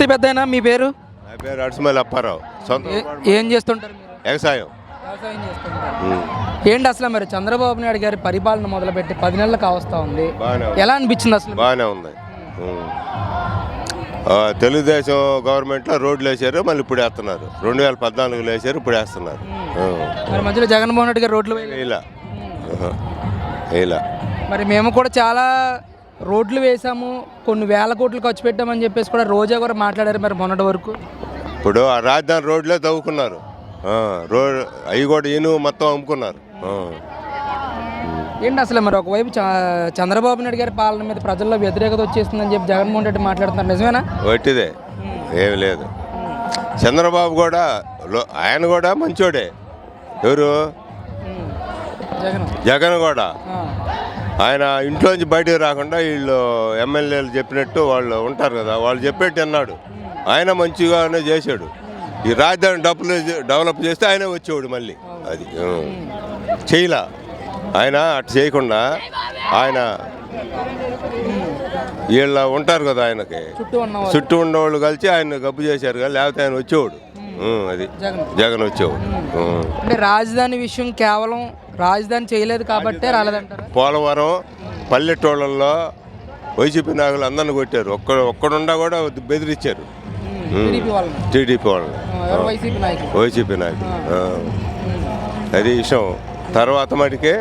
నమస్తే పెద్దయినా మీ పేరు? నా పేరు అడిసిమల్లి అప్పారావు సొంత ఏ- చేస్తుంటారు మీరు? వ్యవసాయం. వ్యవసాయం చేస్తుంటారు. ఉమ్. ఏంటి అసలు మరి చంద్రబాబు నాయుడు గారి పరిపాలన మొదలుపెట్టి పది నెలలు కావస్తా ఉంది. బాగానే ఉంది. ఎలా అనిపించింది అసలు? బాగానే ఉంది. ఉమ్. ఆ, తెలుగుదేశం గవర్నమెంట్లో రోడ్లు వేసారు మళ్ళీ ఇప్పుడు వేస్తున్నారు. రెండు వేల పద్నాలుగులో వేసారు ఇప్పుడు వేస్తున్నారు. మరి మధ్యలో జగన్మోహన్ రెడ్డి గారు రోడ్లు వేయలేదు. ఇలా ఇలా మరి మేము కూడా చాలా రోడ్లు వేసాము కొన్ని వేల కోట్లు ఖర్చు పెట్టామని చెప్పేసి కూడా రోజా కూడా మాట్లాడారు మరి మొన్నటి వరకు. ఇప్పుడు ఆ రాజధాని రోడ్లే తవ్వుకున్నారు. రోడ్ అవి కూడా ఈను మొత్తం అమ్ముకున్నారు. ఏంటి అసలు మరి ఒకవైపు చంద్రబాబు నాయుడు గారి పాలన మీద ప్రజల్లో వ్యతిరేకత వచ్చేస్తుందని చెప్పి జగన్మోహన్ రెడ్డి మాట్లాడుతున్నారు. నిజమేనా? వట్టిదే ఏమి లేదు. చంద్రబాబు కూడా ఆయన కూడా మంచోడే. ఎవరు. జగన్. జగన్ కూడా. ఆయన ఇంట్లోంచి బయటకు రాకుండా వీళ్ళు ఎమ్మెల్యేలు చెప్పినట్టు వాళ్ళు ఉంటారు కదా వాళ్ళు చెప్పేట్టు అన్నాడు ఆయన మంచిగానే చేశాడు. ఈ రాజధాని డబ్బులు డెవలప్ చేస్తే ఆయన వచ్చేవాడు మళ్ళీ. అది. చేయలా. ఆయన అటు చేయకుండా ఆయన వీళ్ళ ఉంటారు కదా ఆయనకి. చుట్టూ ఉన్నవాళ్ళు. కలిసి ఆయన గబ్బు చేశారు కదా లేకపోతే ఆయన వచ్చేవాడు. అది. జగన్. వచ్చేవాడు. అంటే రాజధాని విషయం కేవలం రాజధాని చేయలేదు కాబట్టే రాలేదంటారా? పోలవరం పల్లెటూళ్ళల్లో వైసీపీ నాయకులు అందరిని కొట్టారు. ఒక్క ఒక్కడుండా కూడా బెదిరించారు. టీడీపీ వాళ్ళని. ఎవరు వైసీపీ నాయకులు. అది విషయం. తర్వాత మటుకే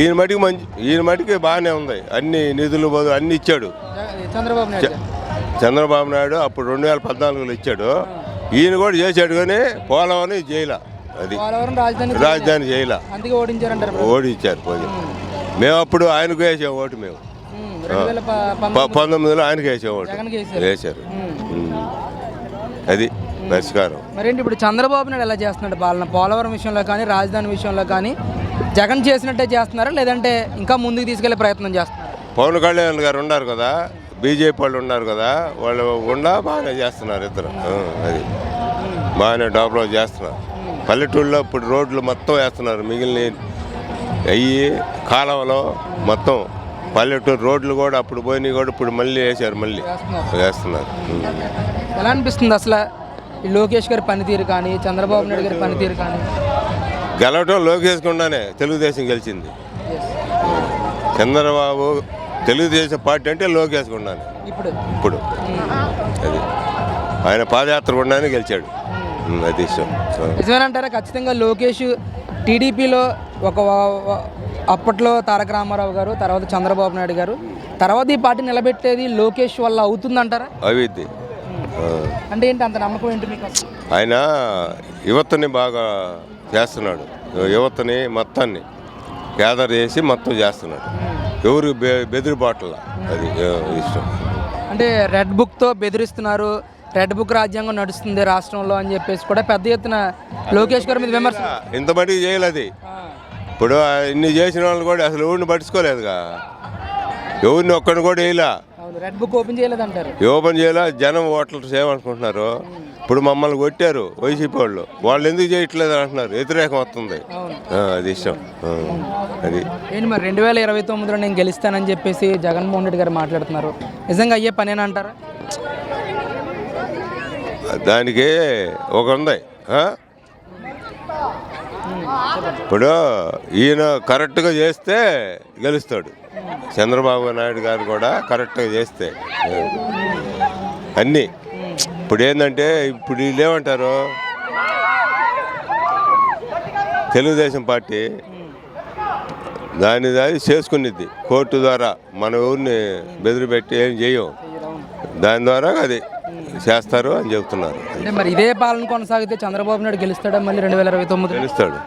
ఈయన మటుకు మంచి ఈయన మటుకి బాగానే ఉంది. అన్ని నిధులు బదులు అన్ని ఇచ్చాడు. చంద్రబాబు నాయుడు గారు. చంద్రబాబు నాయుడు అప్పుడు రెండు వేల పద్నాలుగులో ఇచ్చాడు. ఈయన కూడా చేశాడు కానీ పోలవరం జైల. అది. పోలవరం రాజధాని ఓడించారంటారు ఓడిచ్చారు పోయి మేము అప్పుడు ఆయనకు వేసాం ఓటు మేము. పంతొమ్మిదిలో ఆయనకి వేసాం ఓటు. వేశారు. అది పరిష్కారం. మరేంటి ఇప్పుడు చంద్రబాబు నాయుడు ఎలా చేస్తున్నాడు పాలన? పోలవరం విషయంలో కానీ రాజధాని విషయంలో కానీ జగన్ చేసినట్టే చేస్తున్నారా? లేదంటే ఇంకా ముందుకు తీసుకెళ్ళే ప్రయత్నం చేస్తున్నారు? పవన్ కళ్యాణ్ గారు ఉన్నారు కదా బీజేపీ వాళ్ళు ఉన్నారు కదా వాళ్ళు ఉండా బాగానే చేస్తున్నారు ఇద్దరు. అది. బాగానే డెవలప్ చేస్తున్నారు. పల్లెటూళ్ళలో ఇప్పుడు రోడ్లు మొత్తం వేస్తున్నారు. మిగిలిన అయ్యి కాలువలో మొత్తం పల్లెటూరు రోడ్లు కూడా అప్పుడు పోయినాయి కూడా ఇప్పుడు మళ్ళీ వేసారు మళ్ళీ వేస్తున్నారు. ఎలా అనిపిస్తుంది అసలు ఈ లోకేష్ గారి పనితీరు కానీ చంద్రబాబు నాయుడు గారి పనితీరు కానీ? గెలవటం లోకేష్ గుండానే తెలుగుదేశం గెలిచింది. చంద్రబాబు తెలుగుదేశం పార్టీ అంటే లోకేష్ గుండానే ఇప్పుడు? ఇప్పుడు. అది. ఆయన పాదయాత్ర గుండానే గెలిచాడు. అది ఇష్టం ఆ. నిజమేనంటారా? ఖచ్చితంగా లోకేష్ టీడీపీలో ఒక అప్పట్లో తారక రామారావు గారు తర్వాత చంద్రబాబు నాయుడు గారు తర్వాత ఈ పార్టీ నిలబెట్టేది లోకేష్ వల్ల అవుతుందంటారా? అవిద్ది. అంటే ఏంటి అంత నమ్మకం ఏంటి మీకు? ఆయన యువతని బాగా చేస్తున్నాడు. యువతని మొత్తాన్ని గ్యాదర్ చేసి మొత్తం చేస్తున్నాడు. ఎవరు బెదిరిబాట్ల అది ఇష్టం. అంటే రెడ్ బుక్తో బెదిరిస్తున్నారు రెడ్ బుక్ రాజ్యాంగం నడుస్తుంది రాష్ట్రంలో అని చెప్పేసి కూడా పెద్ద ఎత్తున లోకేష్ గారి మీద విమర్శ ఇంత మటుకు చేయలేదు ఇప్పుడు ఇన్ని చేసిన వాళ్ళు కూడా అసలు ఎవరిని పట్టించుకోలేదుగా. ఎవరిని ఒక్కడిని కూడా వేయలా. రెడ్ బుక్ ఓపెన్ చేయలేదంటారు ఓపెన్ చేయాలా జనం ఓట్లు చేయమనుకుంటున్నారు. ఇప్పుడు మమ్మల్ని కొట్టారు వైసీపీ వాళ్ళు. వాళ్ళు ఎందుకు చేయట్లేదు అంటున్నారు. వ్యతిరేకం వస్తుంది. అది ఇష్టం. అది. ఏంటి మరి రెండు వేల ఇరవై తొమ్మిదిలో నేను గెలుస్తానని చెప్పేసి జగన్మోహన్ రెడ్డి గారు మాట్లాడుతున్నారు. నిజంగా అయ్యే పనేనంటారా దానికి ఒక ఉంది ఇప్పుడు ఈయన కరెక్ట్గా చేస్తే గెలుస్తాడు. చంద్రబాబు నాయుడు గారు కూడా కరెక్ట్గా చేస్తే. అన్నీ. ఇప్పుడు ఏంటంటే ఇప్పుడు వీళ్ళు ఏమంటారు? తెలుగుదేశం పార్టీ దాని దాని చేసుకునిద్ది. కోర్టు ద్వారా మన ఊరిని బెదిరిపెట్టి ఏం చేయం? దాని ద్వారా అది చేస్తారు అని చెబుతున్నారు. అంటే మరి ఇదే పాలన కొనసాగితే చంద్రబాబు నాయుడు గెలుస్తాడా? మళ్ళీ రెండు వేల ఇరవై తొమ్మిది గెలుస్తాడు.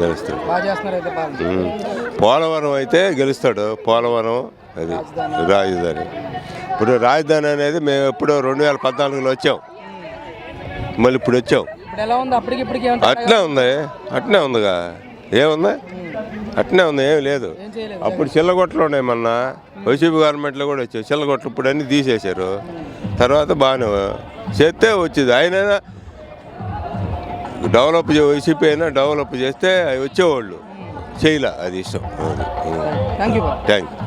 గెలుస్తాడు. బాగా చేస్తున్నారు అయితే పాలన. ఉమ్. పోలవరం అయితే గెలుస్తాడు. పోలవరం అది రాజధాని. ఇప్పుడు రాజధాని అనేది మేము ఎప్పుడో రెండు వేల పద్నాలుగులో వచ్చాం. మళ్ళీ ఇప్పుడు వచ్చాం. ఇప్పుడు ఎలా ఉంది? అప్పటికి ఇప్పటికి ఏమంటారు అట్నే ఉంది. అట్నే ఉందిగా. ఏముంది? అట్నే ఉంది. ఏం లేదు. ఏం చేయలేదు. అప్పుడు చిల్లగొట్లు ఉన్నాయి మొన్న. వైసీపీ గవర్నమెంట్లో కూడా వచ్చాయి చిల్లగొట్లు ఇప్పుడు అన్నీ తీసేశారు. తర్వాత బాగానే చేస్తే వచ్చింది. ఆయన డెవలప్ వైసీపీ అయినా డెవలప్ చేస్తే అవి వచ్చేవాళ్ళు. చేయలే అది ఇష్టం. Thank you thank you